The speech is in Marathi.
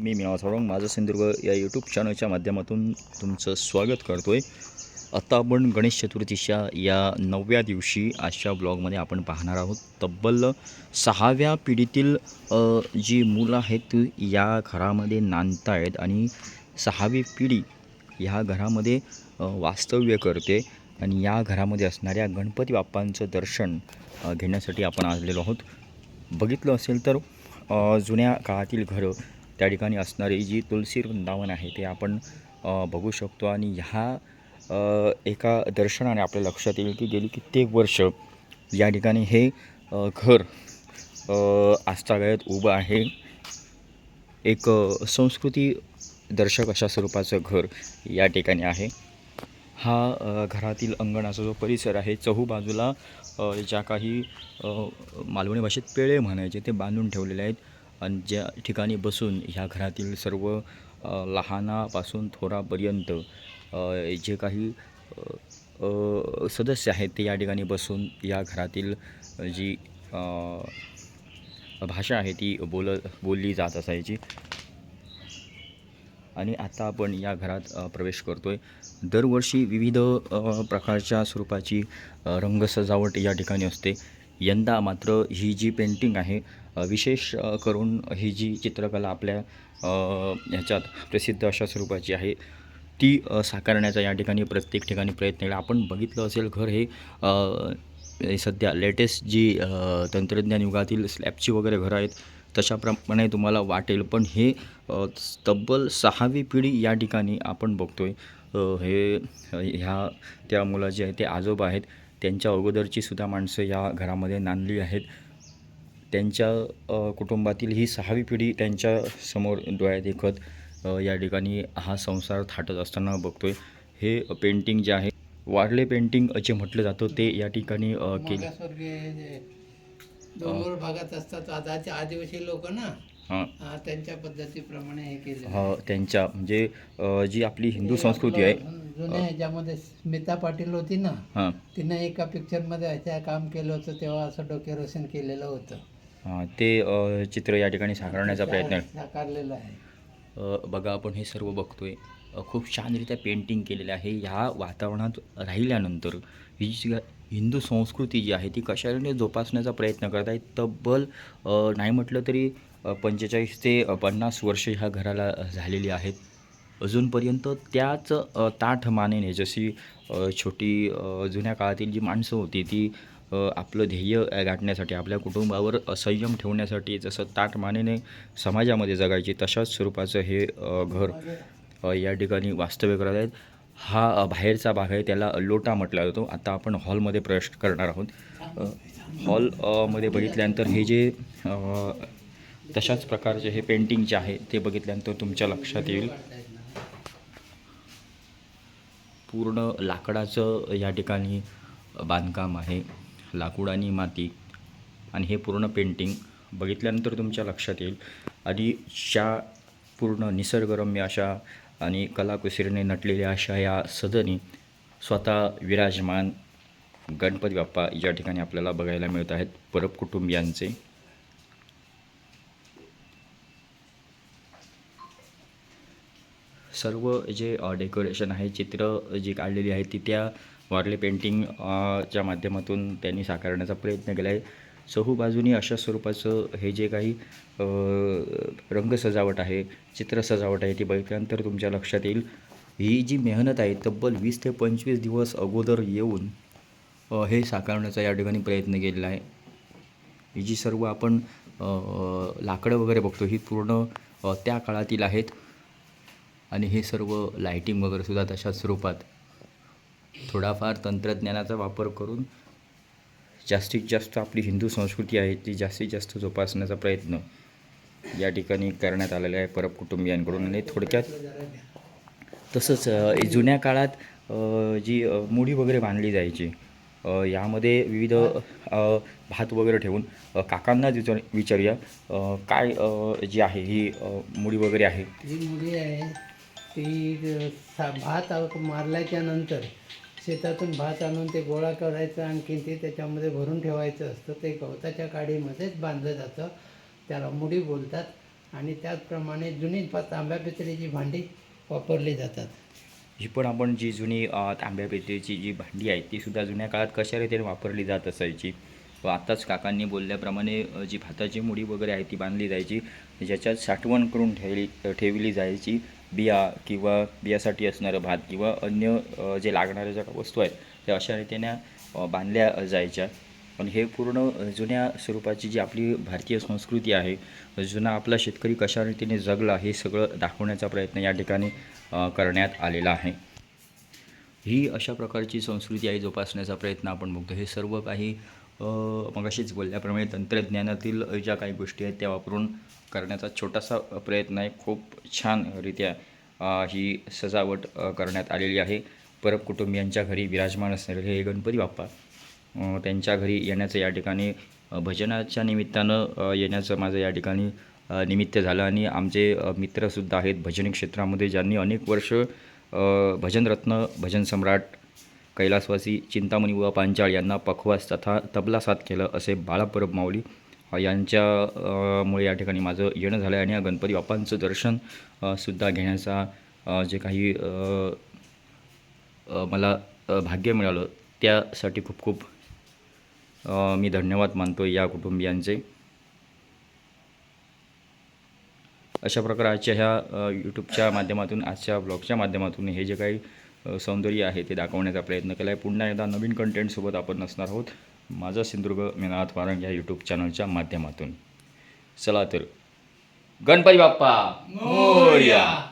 मी मीनाव सावरंग माझं सिंधुदुर्ग या यूट्यूब चॅनलच्या माध्यमातून तुमचं स्वागत करतो आहे आत्ता आपण गणेश चतुर्थीच्या या नवव्या दिवशी आजच्या ब्लॉगमध्ये आपण पाहणार आहोत. तब्बल सहाव्या पिढीतील जी मुलं आहेत ती या घरामध्ये नांदत आहेत आणि सहावी पिढी ह्या घरामध्ये वास्तव्य करते आणि या घरामध्ये असणाऱ्या गणपती बाप्पांचं दर्शन घेण्यासाठी आपण आलेलो आहोत. बघितलं असेल तर जुन्या काळातील घरं त्या ठिकाणी असणारी जी तुलसी वृंदावन आहे ते आपण बघू शकतो. आणि ह्या एका दर्शनाने आपल्या लक्षात येईल की गेली कित्येक वर्ष या ठिकाणी हे घर आस्थागायत उभं आहे. एक संस्कृती दर्शक अशा स्वरूपाचं घर या ठिकाणी आहे. हा घरातील अंगणाचा जो परिसर आहे चहूबाजूला ज्या काही मालवणी भाषेत पेळे म्हणायचे ते बांधून ठेवलेले आहेत. आणि ज्या ठिकाणी बसून ह्या घरातील सर्व लहानापासून थोरापर्यंत जे काही सदस्य आहेत ते या ठिकाणी बसून या घरातील जी भाषा आहे ती बोल बोलली जात असायची. आणि आता आपण या घरात प्रवेश करतो आहे दरवर्षी विविध प्रकारच्या स्वरूपाची रंगसजावट या ठिकाणी असते. यंदा मात्र ही जी पेंटिंग आहे विशेष करून ही जी चित्रकला आपल्या ह्याच्यात प्रसिद्ध अशा स्वरूपाची आहे ती साकारण्याचा या ठिकाणी प्रत्येक ठिकाणी प्रयत्न केला. आपण बघितलं असेल घर हे सध्या लेटेस्ट जी तंत्रज्ञान युगातील स्लॅबची वगैरे घरं आहेत तशाप्रमाणे तुम्हाला वाटेल. पण हे तब्बल सहावी पिढी या ठिकाणी आपण बघतो आहे हे ह्या त्या मुलं जे आहेत ते आजोबा आहेत त्यांच्या अगोदरची सुद्धा माणसं या घरामध्ये नांदली आहेत. त्यांच्या कुटुंबातील ही सहावी पिढी त्यांच्यासमोर डोळ्यात देखत या ठिकाणी हा संसार थाटत असताना बघतोय. हे पेंटिंग जे आहे वारले पेंटिंग जे म्हटलं जातं ते या ठिकाणी केले. डोंगर भागात असतात आताचे आदिवासी लोक ना त्यांच्या पद्धतीप्रमाणे हे केले हा त्यांच्या म्हणजे जी आपली हिंदू संस्कृती आहे जुन्या ह्याच्यामध्ये स्मिता पाटील होती ना हां. तिनं एका पिक्चरमध्ये काम केलं होतं तेव्हा असं डोकेरोशन केलेलं होतं. ते चित्र या ठिकाणी साकारण्याचा प्रयत्न आहे साकारलेलं आहे. अ, बघा आपण हे सर्व बघतोय. खूप छानरित्या पेंटिंग केलेलं आहे. ह्या वातावरणात राहिल्यानंतर ही जी हिंदू संस्कृती जी आहे ती कशाने जोपासण्याचा प्रयत्न करत आहे तब्बल नाही म्हटलं तरी पंचेचाळीस ते पन्नास वर्ष ह्या घराला झालेली आहेत. अजूनपर्यंत त्याच ताठ मानेने जशी छोटी जुन्या काळातील जी माणसं होती ती आपलं ध्येय गाठण्यासाठी आपल्या कुटुंबावर संयम ठेवण्यासाठी जसं ताटमानेने समाजामध्ये जगायची तशाच स्वरूपाचं हे घर या ठिकाणी वास्तव्य करत आहेत. हा बाहेरचा भाग आहे त्याला लोटा म्हटला जातो. आता आपण हॉलमध्ये प्रवेश करणार आहोत. हॉलमध्ये बघितल्यानंतर हे जे तशाच प्रकारचे हे पेंटिंग जे आहे ते बघितल्यानंतर तुमच्या लक्षात येईल. पूर्ण लाकडाचं या ठिकाणी बांधकाम आहे. लाकूड आणि माती आणि हे पूर्ण पेंटिंग बघितल्यानंतर तुमच्या लक्षात येईल. आणि शा पूर्ण निसर्गरम्य अशा आणि कलाकुसरीने नटलेल्या अशा या सदनी स्वतः विराजमान गणपती बाप्पा या ठिकाणी आपल्याला बघायला मिळत आहेत. परब कुटुंबियांचे. सर्व जे डेकोरेशन आहे चित्र जी काढलेली आहे ती त्या वारले पेंटिंग च्या माध्यमातून त्यांनी साकारण्याचा प्रयत्न केला आहे. चहूबाजूनी अशा स्वरूपाचं हे जे काही रंग सजावट आहे चित्र सजावट आहे ती बघितल्यानंतर तुमच्या लक्षात येईल. ही जी मेहनत आहे तब्बल वीस ते पंचवीस दिवस अगोदर येऊन हे साकारण्याचा या ठिकाणी प्रयत्न केलेला आहे. ही जी सर्व आपण लाकडं वगैरे बघतो ही पूर्ण त्या काळातील आहेत. आणि हे सर्व लायटिंग वगैरे सुद्धा तशाच स्वरूपात. थोडाफार तंत्रज्ञानाचा वापर करून जास्तीत जास्त आपली हिंदू संस्कृती आहे ती जास्तीत जास्त जोपासण्याचा प्रयत्न या ठिकाणी करण्यात आलेला आहे परब कुटुंबियांकडून. आणि थोडक्यात तसंच जुन्या काळात जी मुडी वगैरे बांधली जायची यामध्ये विविध भात वगैरे ठेवून काकांना विचार विचारूया काय जी आहे ही मुडी वगैरे आहे? जी मुडी आहे ती भात मारल्याच्या नंतर शेतातून भात आणून ते गोळा करायचं आणखी ते त्याच्यामध्ये भरून ठेवायचं असतं. ते गवताच्या काडीमध्येच बांधलं जातं. त्याला मुडी बोलतात आणि त्याचप्रमाणे जुनी तांब्या पितळीची भांडी वापरली जातात. ही पण आपण जी जुनी तांब्या पितळीची जी भांडी आहे ती सुद्धा जुन्या काळात कशा रीतीने वापरली जात असायची? व आत्ताच काकांनी बोलल्याप्रमाणे जी भाताची मुडी वगैरे आहे ती बांधली जायची ज्याच्यात साठवण करून ठेवली ठेवली जायची. बिया किंवा बियासाठी असणारं भात किंवा अन्य जे लागणाऱ्या ज्या वस्तू आहेत त्या अशा रीतीने बांधल्या जायच्या. पण हे पूर्ण जुन्या स्वरूपाची जी आपली भारतीय संस्कृती आहे जुना आपला शेतकरी कशा रीतीने जगला हे सगळं दाखवण्याचा प्रयत्न या ठिकाणी करण्यात आलेला आहे. ही अशा प्रकारची संस्कृती आहे जोपासण्याचा प्रयत्न आपण बघतो. हे सर्व काही मगाशीच बोलल्याप्रमाणे तंत्रज्ञानातील ज्या काही गोष्टी आहेत त्या वापरून करण्याचा छोटासा प्रयत्न आहे. खूप छानरित्या ही सजावट करण्यात आलेली आहे. परब कुटुंबियांच्या घरी विराजमान असणारे हे गणपती बाप्पा त्यांच्या घरी येण्याचं या ठिकाणी भजनाच्या निमित्तानं येण्याचं माझं या ठिकाणी निमित्त झालं. आणि आमचे मित्रसुद्धा आहेत भजनी क्षेत्रामध्ये ज्यांनी अनेक वर्ष भजनरत्न भजन सम्राट कैलासवासी चिंतामणी व पांचाळ यांना पखवास तथा तबला साथ केलं असे बाळापरब माऊली. यांच्यामुळे या ठिकाणी माझं येणं झालं आहे आणि या गणपती बाप्पांचं दर्शन सुद्धा घेण्याचा जे काही मला भाग्य मिळालं त्यासाठी खूप खूप मी धन्यवाद मानतो या कुटुंबियांचे. अशा प्रकारे आजच्या ह्या यूट्यूबच्या माध्यमातून आजच्या ब्लॉगच्या माध्यमातून हे जे काही सौंदर्य आहे ते दाखवण्याचा प्रयत्न केला आहे पुन्हा एकदा नवीन कंटेंटसोबत आपण नसणार आहोत. माझा सिंधुदुर्ग मेनाथ वारंग या यूट्यूब चॅनलच्या माध्यमातून. चला तर गणपती बाप्पा! मोरया!